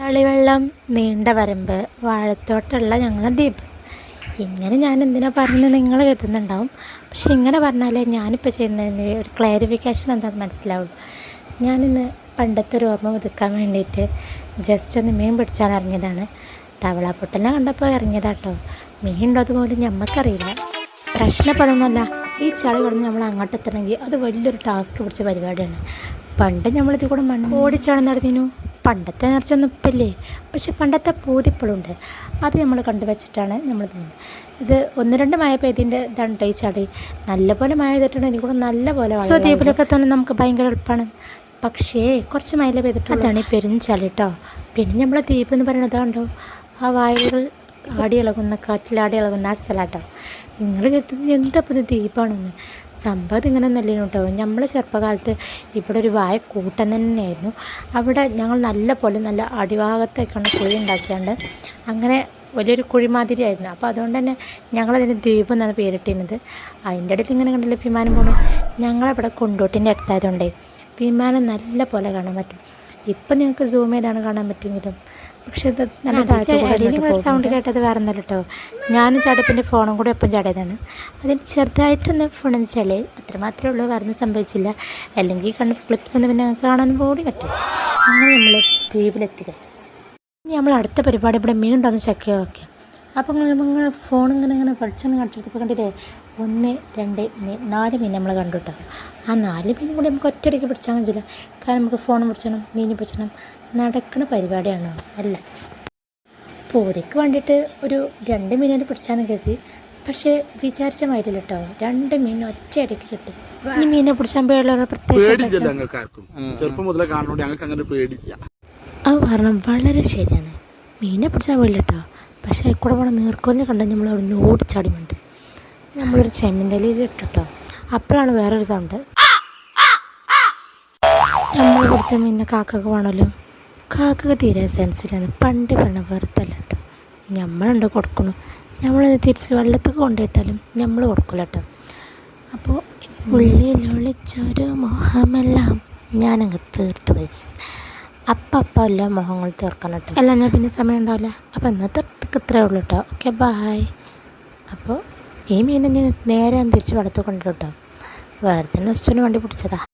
തളിവെള്ളം നീണ്ട വരമ്പ് വാഴത്തോട്ടുള്ള ഞങ്ങളെ ദ്വീപ്. ഇങ്ങനെ ഞാൻ എന്തിനാ പറഞ്ഞ് നിങ്ങൾ കരുതുന്നുണ്ടാവും? പക്ഷെ ഇങ്ങനെ പറഞ്ഞാലേ ഞാനിപ്പോൾ ചെയ്യുന്നതിന് ഒരു ക്ലാരിഫിക്കേഷൻ എന്താണെന്ന് മനസ്സിലാവുള്ളൂ. ഞാനിന്ന് പണ്ടത്തെ ഒരു ഓർമ്മ പുതുക്കാൻ വേണ്ടിയിട്ട് ജസ്റ്റ് ഒന്ന് മീൻ പിടിച്ചാൽ ഇറങ്ങിയതാണ്. തവളാപ്പൊട്ടലിനെ കണ്ടപ്പോൾ ഇറങ്ങിയതാട്ടോ. മീൻ ഉണ്ടോ അതുപോലും ഞമ്മക്കറിയില്ല. പ്രശ്നപ്പെടുന്നല്ല ഈ ചളി കൊണ്ട് നമ്മൾ അങ്ങോട്ട് എത്തണമെങ്കിൽ അത് വലിയൊരു ടാസ്ക് പിടിച്ച പരിപാടിയാണ്. പണ്ട് നമ്മളിത് കൂടെ മണ്ണ് ഓടിച്ചാണ് നടന്നിനു. പണ്ടത്തെ നിറച്ചൊന്നും ഇപ്പില്ലേ? പക്ഷെ പണ്ടത്തെ പൂതിപ്പളുണ്ട് അത് നമ്മൾ കണ്ടുവച്ചിട്ടാണ് നമ്മൾ ഇത് ഒന്ന് രണ്ട് മഴ പെയ്തിന്റെ ഇതാണ് ഈ ചളി നല്ലപോലെ മഴ ചെയ്തിട്ടുണ്ട് ഇതിൽ കൂടെ നല്ല പോലെ സോ ദ്വീപിലൊക്കെ തന്നെ നമുക്ക് ഭയങ്കര എളുപ്പമാണ് പക്ഷേ കുറച്ച് മഴ പെയ്തിട്ട് അതാണ് ഈ പെരും ചളി കേട്ടോ പിന്നെ നമ്മളെ ദ്വീപ് എന്ന് പറയുന്നത് കണ്ടോ? ആ വായകൾ ആടി ഇളകുന്ന കാറ്റിലാടി ഇളകുന്ന ആ സ്ഥലമാട്ടോ നിങ്ങൾ കരുതും എന്താ പുതിയ ദ്വീപാണെന്ന്? സംഭവം ഇങ്ങനെ നല്ല കേട്ടോ. നമ്മൾ ചെറുപ്പകാലത്ത് ഇവിടെ ഒരു വായ കൂട്ടം തന്നെയായിരുന്നു. അവിടെ ഞങ്ങൾ നല്ല പോലെ നല്ല അടിഭാഗത്തേക്കാണ് കുഴി ഉണ്ടാക്കിയാണ്ട് അങ്ങനെ വലിയൊരു കുഴിമാതിരിയായിരുന്നു അപ്പോൾ അതുകൊണ്ട് തന്നെ ഞങ്ങളതിന് ദ്വീപ് എന്നാണ് പേരിട്ടിരുന്നത്. അതിന്റെ ഇടയിൽ ഇങ്ങനെ കണ്ടില്ല വിമാനം പോകണം ഞങ്ങളവിടെ കൊണ്ടോട്ടിന്റെ അടുത്തായതുകൊണ്ടേ വിമാനം നല്ല പോലെ കാണാൻ പറ്റും. ഇപ്പം നിങ്ങൾക്ക് സൂം ചെയ്താണ് കാണാൻ പറ്റുമെങ്കിലും. പക്ഷെ ഇത് നല്ല താഴത്തെ സൗണ്ട് കേട്ടത് വേറെ ഒന്നല്ല കേട്ടോ ഞാനും ചാടപ്പിന്റെ ഫോണും കൂടെ ഒപ്പം ചടയതാണ്. അതിന് ചെറുതായിട്ടൊന്ന് ഫോണെന്ന് വെച്ചാൽ അത്രമാത്രമേ ഉള്ളൂ വേറെ ഒന്നും സംഭവിച്ചില്ല. അല്ലെങ്കിൽ കണ്ണ് ക്ലിപ്സ് ഒന്നും പിന്നെ ഞങ്ങൾക്ക് കാണാൻ കൂടി പറ്റും അങ്ങനെ നമ്മൾ ദ്വീപിലെത്തി നമ്മൾ അടുത്ത പരിപാടി ഇവിടെ മീൻ ഉണ്ടോയെന്ന് ചെക്ക് ചെയ്യാം അപ്പോൾ നമ്മൾ ഫോൺ ഇങ്ങനെ ഇങ്ങനെ വെളിച്ചം കാണിച്ചെടുത്തപ്പോൾ കണ്ടില്ലേ? ഒന്ന് രണ്ട് നാല് മീൻ നമ്മൾ കണ്ടു കേട്ടോ ആ നാല് മീനും കൂടി നമുക്ക് ഒറ്റയടിക്ക് പിടിച്ചാൽ പറ്റില്ല കാരണം നമുക്ക് ഫോൺ പിടിച്ചണം മീൻ പിടിച്ചണം. നടക്കുന്ന പരിപാടിയാണോ? അല്ല. പൂതിക്ക് വേണ്ടിയിട്ട് ഒരു രണ്ട് മീനും പിടിച്ചാന്ന് കരുതി. പക്ഷേ വിചാരിച്ച മാതിരില്ല കേട്ടോ രണ്ട് മീൻ ഒറ്റയടിക്ക് കിട്ടി. ഇനി മീനെ പിടിച്ചാൽ പേടിയുള്ള പ്രത്യേകിച്ച് ചെറുപ്പം മുതലേ കാണുന്നോണ്ട് ഞങ്ങൾക്ക് അങ്ങനെ പേടില്ല അത് പറഞ്ഞാൽ വളരെ ശരിയാണ്. മീനെ പിടിച്ചാൽ പേടില്ല കേട്ടോ പക്ഷേ അതിൽ കൂടെ പോണ നീർക്കോലിനെ കണ്ടാൽ നമ്മൾ അവിടെ നിന്ന് ഓടിച്ചാടി വേണ്ട. നമ്മളൊരു ചെമ്മിന്റെ ഇലയിൽ ഇട്ടിട്ടോ. അപ്പോഴാണ് വേറൊരു സൗണ്ട് നമ്മൾ പിടിച്ച മീനിനെ കാക്കക്ക് വേണമല്ലോ. കാക്കക്ക് തീരെ സെൻസിലാണ് പണ്ട് പറഞ്ഞ വെറുതല്ല കേട്ടോ നമ്മളുണ്ട് കൊടുക്കണു? നമ്മളത് തിരിച്ച് വെള്ളത്തൊക്കെ കൊണ്ടുപോയിട്ടാലും നമ്മൾ കൊടുക്കില്ല കേട്ടോ അപ്പോൾ ഉള്ളിലൊളിച്ചൊരു മോഹമെല്ലാം ഞാനങ്ങ് തീർത്തു വയസ്സ് അപ്പം അപ്പം അല്ല മോഹങ്ങൾ തീർക്കണം കേട്ടോ അല്ല ഞാൻ പിന്നെ സമയം ഉണ്ടാവില്ല അപ്പോൾ ഇന്നത്തെ ഇത്രേ ഉള്ളൂ കേട്ടോ ഓക്കെ ബായ് അപ്പോൾ ഈ മീൻ ഞാൻ നേരെ തിരിച്ച് വെള്ളത്തിൽ കൊണ്ടുവരും കേട്ടോ വേറെ തന്നെ വസ്തുവിന് വണ്ടി പിടിച്ചതാ.